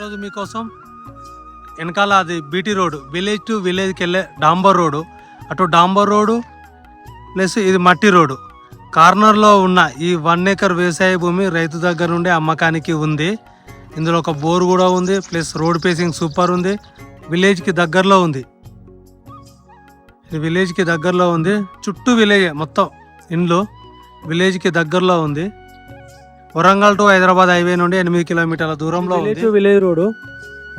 ఈరోజు మీకోసం వెనకాల అది బీటీ రోడ్ విలేజ్ టు విలేజ్కి వెళ్ళే డాంబర్ రోడ్డు అటు డాంబర్ రోడ్డు ప్లస్ ఇది మట్టి రోడ్డు కార్నర్లో ఉన్న ఈ వన్ ఏకర్ వ్యవసాయ భూమి రైతు దగ్గర నుండి అమ్మకానికి ఉంది. ఇందులో ఒక బోర్ కూడా ఉంది ప్లస్ రోడ్ పేసింగ్ సూపర్ ఉంది. విలేజ్కి దగ్గరలో ఉంది. ఇది విలేజ్కి దగ్గరలో ఉంది. చుట్టూ విలేజ్ మొత్తం ఇండ్లు. విలేజ్కి దగ్గరలో ఉంది. వరంగల్ టు హైదరాబాద్ హైవే నుండి ఎనిమిది కిలోమీటర్ల దూరంలో విలేజ్ విలేజ్ రోడ్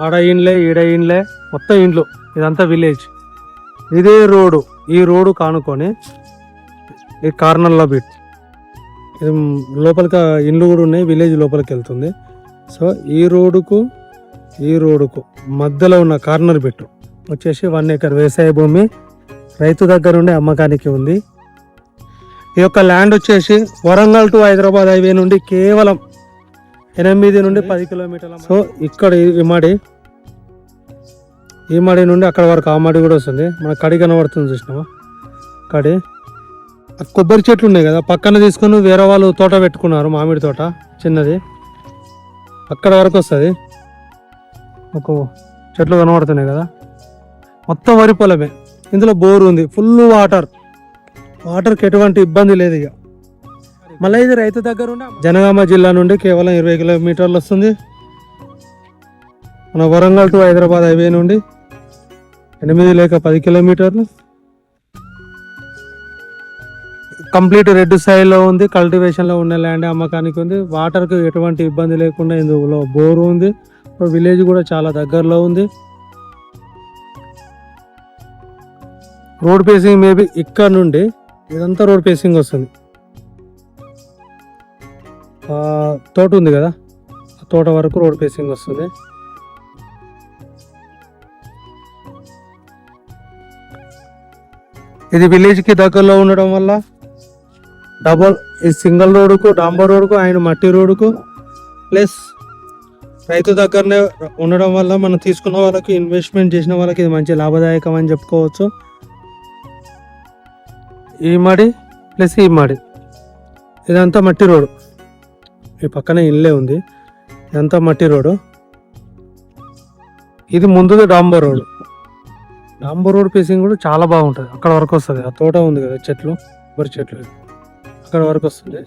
ఆడ ఇండ్లే ఈడ ఇండ్లే మొత్తం ఇండ్లు ఇదంతా విలేజ్. ఇదే రోడ్డు ఈ రోడ్డు కానుకొని ఈ కార్నర్లో బిట్. ఇది లోపలికి ఇండ్లు కూడా ఉన్నాయి విలేజ్ లోపలికి వెళ్తుంది. సో ఈ రోడ్డుకు ఈ రోడ్డుకు మధ్యలో ఉన్న కార్నర్ బిట్టు వచ్చేసి వన్ ఎకర్ వ్యవసాయ భూమి రైతు దగ్గర నుండి అమ్మకానికి ఉంది. ఈ యొక్క ల్యాండ్ వచ్చేసి వరంగల్ టు హైదరాబాద్ హైవే నుండి కేవలం ఎనిమిది నుండి పది కిలోమీటర్ల సో ఇక్కడ ఈ- మడి ఈ మడి నుండి అక్కడ వరకు ఆ మడి కూడా వస్తుంది. మన కడి కనబడుతుంది చూసినావా? కడి. కొబ్బరి చెట్లు ఉన్నాయి కదా పక్కన తీసుకొని వేరే వాళ్ళు తోట పెట్టుకున్నారు మామిడి తోట చిన్నది. అక్కడ వరకు వస్తుంది. ఒక చెట్లు కనబడుతున్నాయి కదా. మొత్తం వరి పొలమే. ఇందులో బోర్ ఉంది ఫుల్ వాటర్. వాటర్కి ఎటువంటి ఇబ్బంది లేదు ఇక. మళ్ళీ ఇది రైతు దగ్గర ఉన్న జనగామ జిల్లా నుండి కేవలం ఇరవై కిలోమీటర్లు వస్తుంది. మన వరంగల్ టు హైదరాబాద్ హైవే నుండి ఎనిమిది లేక పది కిలోమీటర్లు. కంప్లీట్ రెడ్ స్థాయిలో ఉంది కల్టివేషన్లో ఉన్న ల్యాండ్ అమ్మకానికి ఉంది. వాటర్కి ఎటువంటి ఇబ్బంది లేకుండా ఇందులో బోరు ఉంది. విలేజ్ కూడా చాలా దగ్గరలో ఉంది. రోడ్ పేసింగ్ మేబీ ఇక్కడ నుండి ఇదంతా రోడ్ పేసింగ్ వస్తుంది. తోట ఉంది కదా? ఆ తోట వరకు రోడ్ పేసింగ్ వస్తుంది. ఇది విలేజ్కి దగ్గరలో ఉండడం వల్ల డబల్ ఈ సింగిల్ రోడ్డుకు డాంబర్ రోడ్డుకు అండ్ మట్టి రోడ్డుకు ప్లస్ రైతు దగ్గరనే ఉండడం వల్ల మనం తీసుకున్న వాళ్ళకి ఇన్వెస్ట్మెంట్ చేసిన వాళ్ళకి ఇది మంచి లాభదాయకం అని చెప్పుకోవచ్చు. ఈ మడి ప్లస్ ఈ మడి. ఇదంతా మట్టి రోడ్డు ఈ పక్కనే ఇల్లే ఉంది. ఇదంతా మట్టి రోడ్డు ఇది ముందుది డాంబర్ రోడ్. డాంబర్ రోడ్ పేసింగ్ కూడా చాలా బాగుంటుంది. అక్కడ వరకు వస్తుంది. ఆ తోట ఉంది కదా చెట్లు కొబ్బరి చెట్లు. అక్కడ వరకు వస్తుంది.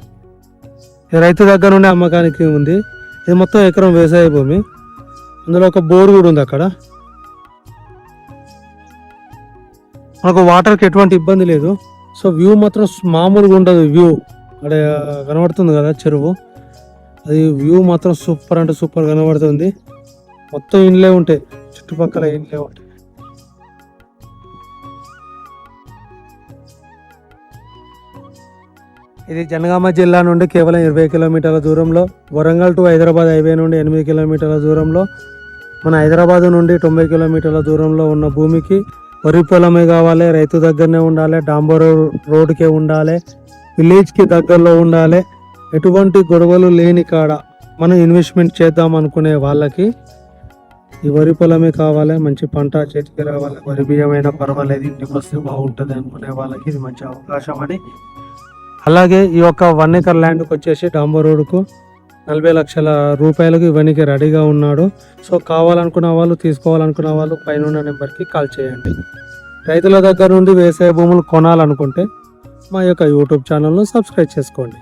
ఇది రైతు దగ్గర నుండి అమ్మకానికి ఉంది. ఇది మొత్తం ఎకరం వ్యవసాయ భూమి. అందులో ఒక బోర్ కూడా ఉంది అక్కడ. మనకు వాటర్కి ఎటువంటి ఇబ్బంది లేదు. సో వ్యూ మాత్రం మామూలుగా ఉండదు వ్యూ. అక్కడ కనబడుతుంది కదా చెరువు. అది వ్యూ మాత్రం సూపర్ అంటే సూపర్ కనబడుతుంది. మొత్తం ఇండ్లే ఉంటాయి చుట్టుపక్కల ఇండ్లే ఉంటాయి ఇది జనగామ జిల్లా నుండి కేవలం ఇరవై కిలోమీటర్ల దూరంలో వరంగల్ టు హైదరాబాద్ హైవే నుండి ఎనిమిది కిలోమీటర్ల దూరంలో మన హైదరాబాద్ నుండి తొంభై కిలోమీటర్ల దూరంలో ఉన్న భూమికి వరి పొలమే కావాలి రైతు దగ్గరనే ఉండాలి డాంబర్ రోడ్కే ఉండాలి విలేజ్కి దగ్గరలో ఉండాలి. ఎటువంటి గొడవలు లేని కాడ మనం ఇన్వెస్ట్మెంట్ చేద్దాం అనుకునే వాళ్ళకి ఈ వరి పొలమే కావాలి మంచి పంట చేతికి రావాలి వరి బియ్యమైనా పర్వాలేదు ఇంటికి వస్తే బాగుంటుంది అనుకునే వాళ్ళకి ఇది మంచి అవకాశం అని. అలాగే ఈ యొక్క వన్ ఎకర్ ల్యాండ్కి వచ్చేసి డాంబర్ రోడ్కు నలభై లక్షల రూపాయలకు ఇవన్నీ రెడీగా ఉన్నాడు. సో కావాలనుకున్న వాళ్ళు తీసుకోవాలనుకున్న వాళ్ళు పైన ఉన్న నెంబర్కి కాల్ చేయండి. రైతుల దగ్గర నుండి వ్యవసాయ భూములు కొనాలనుకుంటే మా యొక్క యూట్యూబ్ ఛానల్ను సబ్స్క్రైబ్ చేసుకోండి.